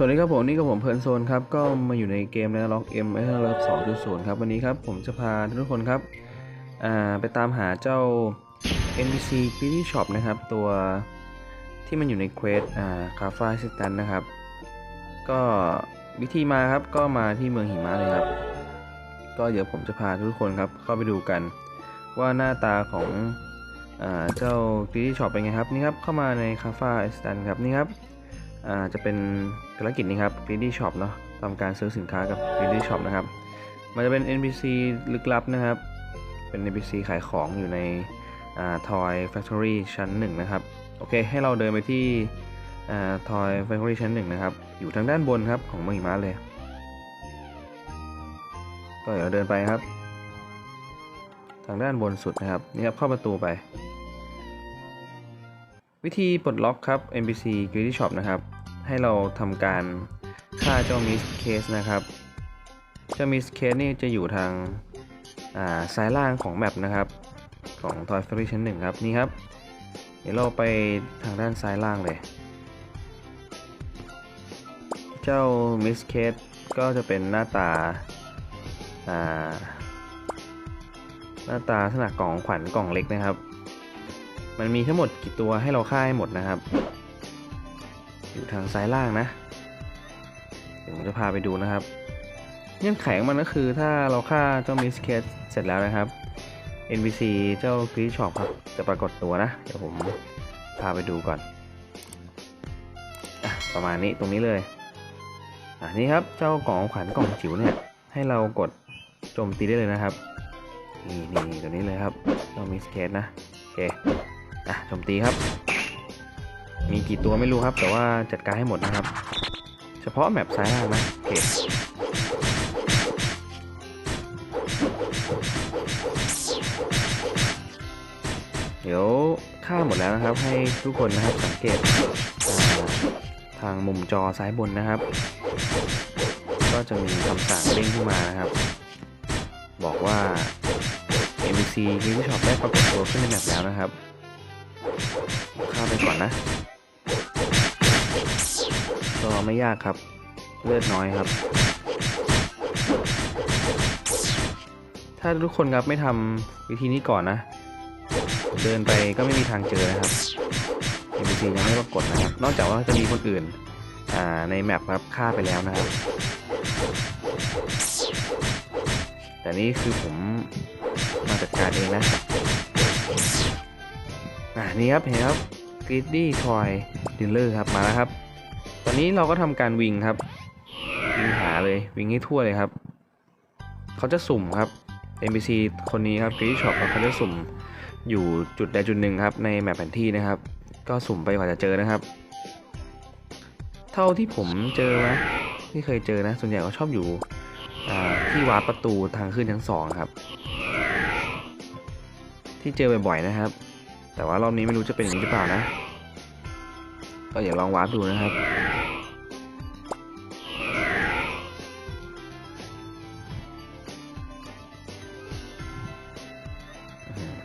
สวัสดีครับผมนี่กับผมเพลินโซนครับก็มาอยู่ในเกมในล็อกเอ็มไอเลิฟสองจุดศูนย์ครับวันนี้ครับผมจะพาทุกคนครับอ่าไปตามหาเจ้า NPC g r e e d y Shop นะครับ ตัวที่มันอยู่ในเควสอ่าคาฟ้าซิตันนะครับ ก็วิธีมาครับก็มาที่เมืองหิมะเลยครับ ก็เดี๋ยวผมจะพาทุกคนครับเข้าไปดูกัน ว่าหน้าตาของอ่าเจ้า g r e e d y Shop เป็นไงครับนี่ครับเข้ามาในคาฟ้าซิตันครับนี่ครับ จะเป็นภารกิจนี้ครับ Greedy Shop เนาะทำการซื้อสินค้ากับ Greedy Shop นะครับ มันจะเป็น NPC ลึกลับนะครับ เป็น NPC ขายของอยู่ในอ่า Toy Factory ชั้น 1 นะครับ โอเค ให้เราเดินไปที่อ่า Toy Factory ชั้น 1 นะครับ อยู่ทางด้านบนครับของเมืองหิมะเลย ก็เดี๋ยวเดินไปครับ ทางด้านบนสุดนะครับ นี่ครับเข้าประตูไป วิธีปลดล็อกครับ NPC Greedy Shop นะครับ ให้เราทำการฆ่าเจ้า Miss Case นะครับ เจ้า Miss Case นี่จะอยู่ทางาซ้ายล่างของแมปนะครับ ของ Toy Factory ชั้นหนึ่งครับ นี่ครับ เดี๋ยวเราไปทางด้านซ้ายล่างเลย เจ้า Miss Case ก็จะเป็นหน้าตาาหน้าตาลักษณะกล่องขวัญกล่องเล็กนะครับ มันมีทั้งหมดกี่ตัวให้เราฆ่าให้หมดนะครับ อยู่ทางซ้ายล่างนะ เดี๋ยวผมจะพาไปดูนะครับ เงื่อนไขของมันก็คือถ้าเราฆ่าเจ้ามิสเคสเสร็จแล้วนะครับ NPC เจ้ากรีชอปครับจะปรากฏตัวนะ เดี๋ยวผมพาไปดูก่อนอประมาณนี้ตรงนี้เลยอะนี่ครับเจ้ากล่องขวัญกล่องจิ๋วเนี่ย ให้เรากดโจมตีได้เลยนะครับ นี่นี่ตัวนี้เลยครับเจ้ามิสเคสนะโอเค อะโจมตีครับ มีกี่ตัวไม่รู้ครับ แต่ว่าจัดการให้หมดนะครับ เฉพาะแมปซ้ายล่างนะโอเคเดี๋ยวฆ่าหมดแล้วนะครับ ให้ทุกคนนะครับสังเกตทางมุมจอซ้ายบนนะครับ ก็จะมีคำสั่งเด้งขึ้นมานะครับ บอกว่า NPC ที่ชอปได้ปรากฏตัวขึ้นในแมปแล้วนะครับ ข้าไปก่อนนะก็ไม่ยากครับ เลือดน้อยครับ ถ้าทุกคนครับไม่ทำวิธีนี้ก่อนนะ เดินไปก็ไม่มีทางเจอนะครับ NPC ยังไม่ปรากฏนะครับ นอกจากว่าจะมีคนอื่นอ่าในแมปครับฆ่าไปแล้วนะครับ แต่นี่คือผมมาจัดการเองนะ อ่านี่ครับเห็นครับ Greedy Toy Dealer ครับมาแล้วครับ ตอนนี้เราก็ทำการวิ่งครับวิ่งหาเลยวิ่งให้ทั่วเลยครับ เขาจะสุ่มครับ NPC คนนี้ครับ Greedy Shop ครับเขาจะสุ่มอยู่จุดใดจุดหนึ่งครับในแมปแผนที่นะครับ ก็สุ่มไปกว่าจะเจอนะครับ เท่าที่ผมเจอนะที่เคยเจอนะ ส่วนใหญ่ก็ชอบอยู่ที่วาร์ปประตูทางขึ้นทั้งสองครับ ที่เจอบ่อยๆนะครับ แต่ว่ารอบนี้ไม่รู้จะเป็นอย่างนี้หรือเปล่านะ ก็อย่าลองวาร์ปดูนะครับ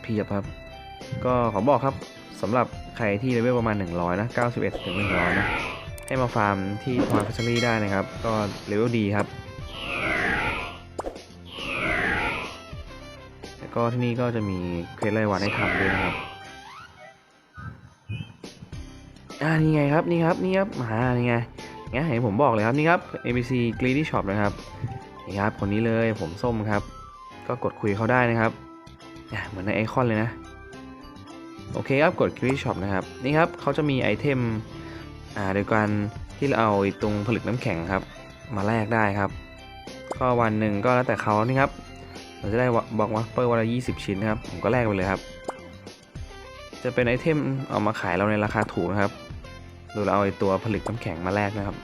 เพียบครับ ก็ขอบอกครับสำหรับใครที่เลเวลประมาณ 100 นะ 91 ถึง 100 นะ ให้มาฟาร์มที่ทอยฟัชรี่ได้นะครับ ก็เลเวลดีครับแล้วก็ที่นี่ก็จะมีเควสรายวันให้ทำด้วยนะครับ อ่านี่ไงครับนี่ครับนี่ครับมานี่ไงงั้นเห็นผมบอกเลยครับนี่ครับ ABC Greedy Shop นะครับนี่ครับคนนี้เลยผมส้มครับ ก็กดคุยเขาได้นะครับเหมือนในไอคอนเลยนะโอเคครับกด Greedy Shop นะครับนี่ครับเขาจะมีไอเทมอ่าโดยการที่เราเอาไอ้ตรงผลึกน้ำแข็งครับ มาแลกได้ครับ ก็วันหนึ่งก็แล้วแต่เขานี่ครับเราจะได้บล็อกวัฟเปอร์วันละ20 ชิ้นนะครับผมก็แลกไปเลยครับ จะเป็นไอเทมเอามาขายเราในราคาถูกนะครับ โดยเราเอาไอตัวผลึกน้ำแข็งมาแลกนะครับ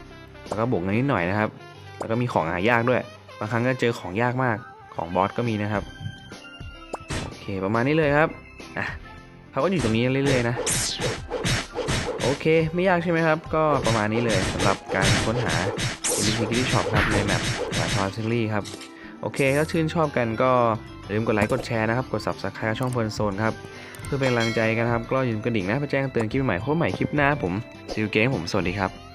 แล้วก็บวกเงินนิดหน่อยนะครับ แล้วก็มีของหายากด้วย บางครั้งก็เจอของยากมาก ของบอสก็มีนะครับ โอเคประมาณนี้เลยครับ อะเขาก็อยู่ตรงนี้เรื่อยๆนะ โอเคไม่ยากใช่ไหมครับ ก็ประมาณนี้เลยสำหรับการค้นหา NPC Kitty Shop ครับในแมปทอยซิงลี่ครับ โอเคถ้าชื่นชอบกันก็อย่าลืมกดไลค์กดแชร์นะครับ กด subscribe ช่องเพลินโซนครับ เพื่อเป็นกำลังใจกันครับ ก็อย่าลืมกระดิ่งนะเพื่อแจ้งเตือนคลิปใหม่พบใหม่คลิปหน้าผมซิลเกมผมสวัสดีครับ